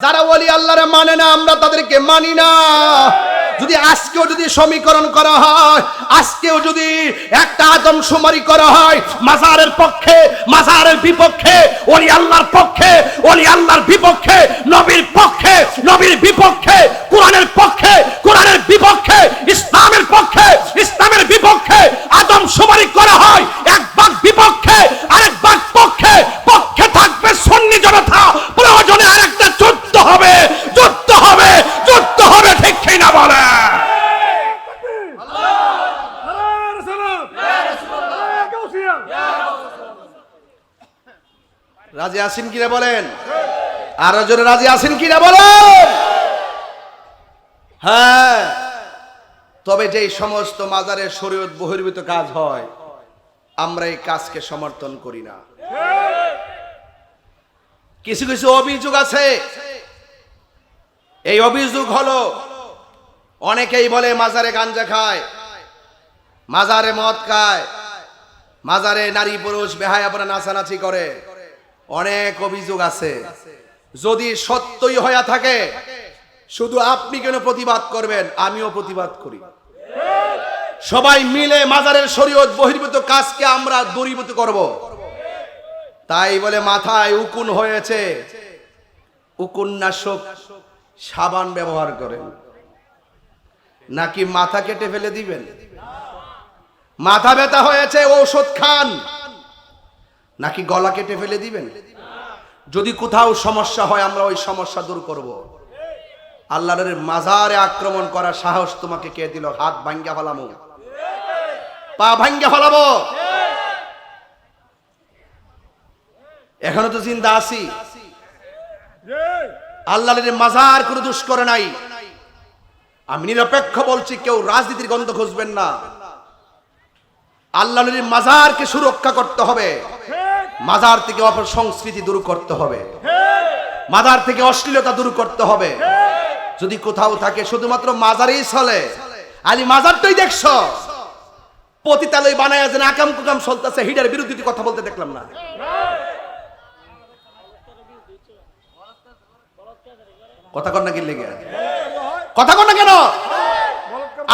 যারা ওলি আল্লাহরে মানে না, আমরা তাদেরকে মানি না। যদি আজকেও যদি সমীকরণ করা হয়, আজকেও যদি একটা আদম সুমারি করা হয়, মাজারের পক্ষে, মাজারের বিপক্ষে, ওলি আল্লাহর পক্ষে, ওলি আল্লাহর বিপক্ষে, নবীর পক্ষে, নবীর বিপক্ষে, কোরআনের পক্ষে, কোরআনের বিপক্ষে, ইসলামের পক্ষে, ইসলামের বিপক্ষে আদম সুমারি করা হয় এক ভাগ বিপক্ষে আরেক ভাগ পক্ষে পক্ষে থাকবে সন্নি জনতা প্রয়োজনে আরেকটা যুদ্ধ হবে যুদ্ধ হবে যুদ্ধ হবে ঠিক কি না বলে রাজি আসিন কিনা বলেন? আরও জোরে রাজি আসিন কিনা বলেন? হ্যাঁ। তবে যেই সমস্ত মাজারের শরীয়ত বহির্ভূত কাজ হয়, আমরা এই কাজকে সমর্থন করি না। কিছু কিছু অভিযোগ আছে। এই অভিযোগ হলো, অনেকেই বলে মাজারে গাঞ্জা খায়, মাজারে মদ খায়, মাজারে নারী পুরুষ বেহায়াপনা, নাচানাচি করে। অনেক অভিযোগ আছে। যদি সত্যই হয়ে থাকে, শুধু আপনি কেন প্রতিবাদ করবেন? আমিও প্রতিবাদ করি। সবাই মিলে মাজারের শরীয়ত বহির্ভূত কাজকে আমরা দূরীভূত করব। তাই বলে মাথায় উকুন হয়েছে। উকুন নাশক সাবান ব্যবহার করেন। নাকি মাথা কেটে ফেলে দিবেন? মাথা ব্যথা হয়েছে, ঔষধ খান। নাকি গলা কেটে ফেলে দিবেন? যদি কোথাও সমস্যা হয়, আমরা ওই সমস্যা দূর করব। আল্লাহর মাজারে আক্রমণ করার সাহস তোমাকে কে দিল? হাত ভাঙ্গা ফেলামো। পা ভাঙ্গা ফেলাবো। এখনও তো চিন্তা আছি। আল্লাহর মাজার কোনো দুষ করে নাই। আমি নিরপেক্ষ বলছি, কেউ রাজনীতির গন্ধ খুঁজবেন না। আল্লাহ মাজারকে সুরক্ষা করতে হবে। মাজার থেকে অপর সংস্কৃতি দূর করতে হবে। মাজার থেকে অশ্লীলতা দূর করতে হবে। যদি কোথাও থাকে, শুধুমাত্র মাজারেই চলে। আলি, মাজারটাই দেখছ? পতিতালয় বানায় যেন আকাম কুকাম চলতেছে, হিডার বিরুদ্ধে কথা বলতে দেখলাম না। কথা কর না কি লেগে? কথা কর না কেন?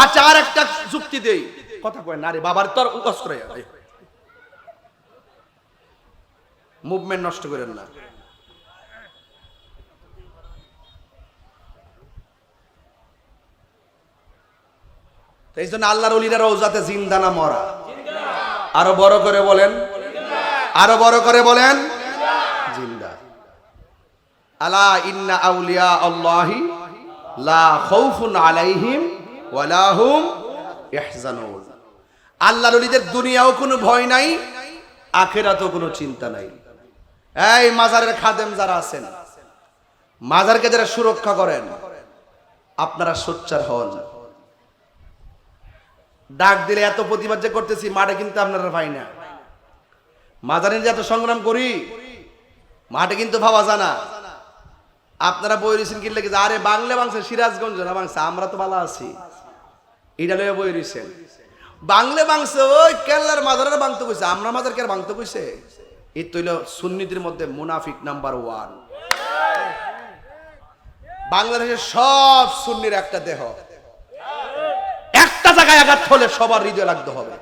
আচ্ছা আর একটা যুক্তি দেই। কথা কয়, না রে, বাবার তোর উকস করে। মুভমেন্ট নষ্ট করেন না। এই জন্য আল্লাহর অলিরা রোজাতে জিন্দানা মরা। আরও বড় করে বলেন। আরও বড় করে বলেন। জিন্দা। আলা ইন্না আউলিয়া আল্লাহি লা খাউফুন আলাইহিম ওয়ালা হুম ইহজানুন। আল্লাহর ওলিদের দুনিয়াও কোনো ভয় নাই, আখেরাতেও কোনো চিন্তা নাই। এই মাজারের খাদেম যারা আছেন, মাজারকে যারা সুরক্ষা করেন, আপনারা সোচ্চার হন। ডাক দিলে এত প্রতিবাদ যে করতেছি, মাঠে কিন্তু আপনারা পাই না। মাজারে যে এত সংগ্রাম করি, মাঠে কিন্তু ভাবা জানা আপনারা বই রয়েছেন কি লেগেছে? আরে বাংলা বাংছে, সিরাজগঞ্জ না বাংছে? আমরা তো ভালো আছি। এটা লয়ে বই রয়েছেন বাংলা বাংছে, ওই কেল্লার মাজারের বাংতে কইছে। আমরা মাজার কে বাংতে কইছে? এই তৈল সুন্নিদের মধ্যে মুনাফিক নাম্বার ওয়ান। বাংলাদেশের সব সুন্নির একটা দেহ। একটা জায়গায় আঘাত হলে সবার হৃদয় লাগতে হবে।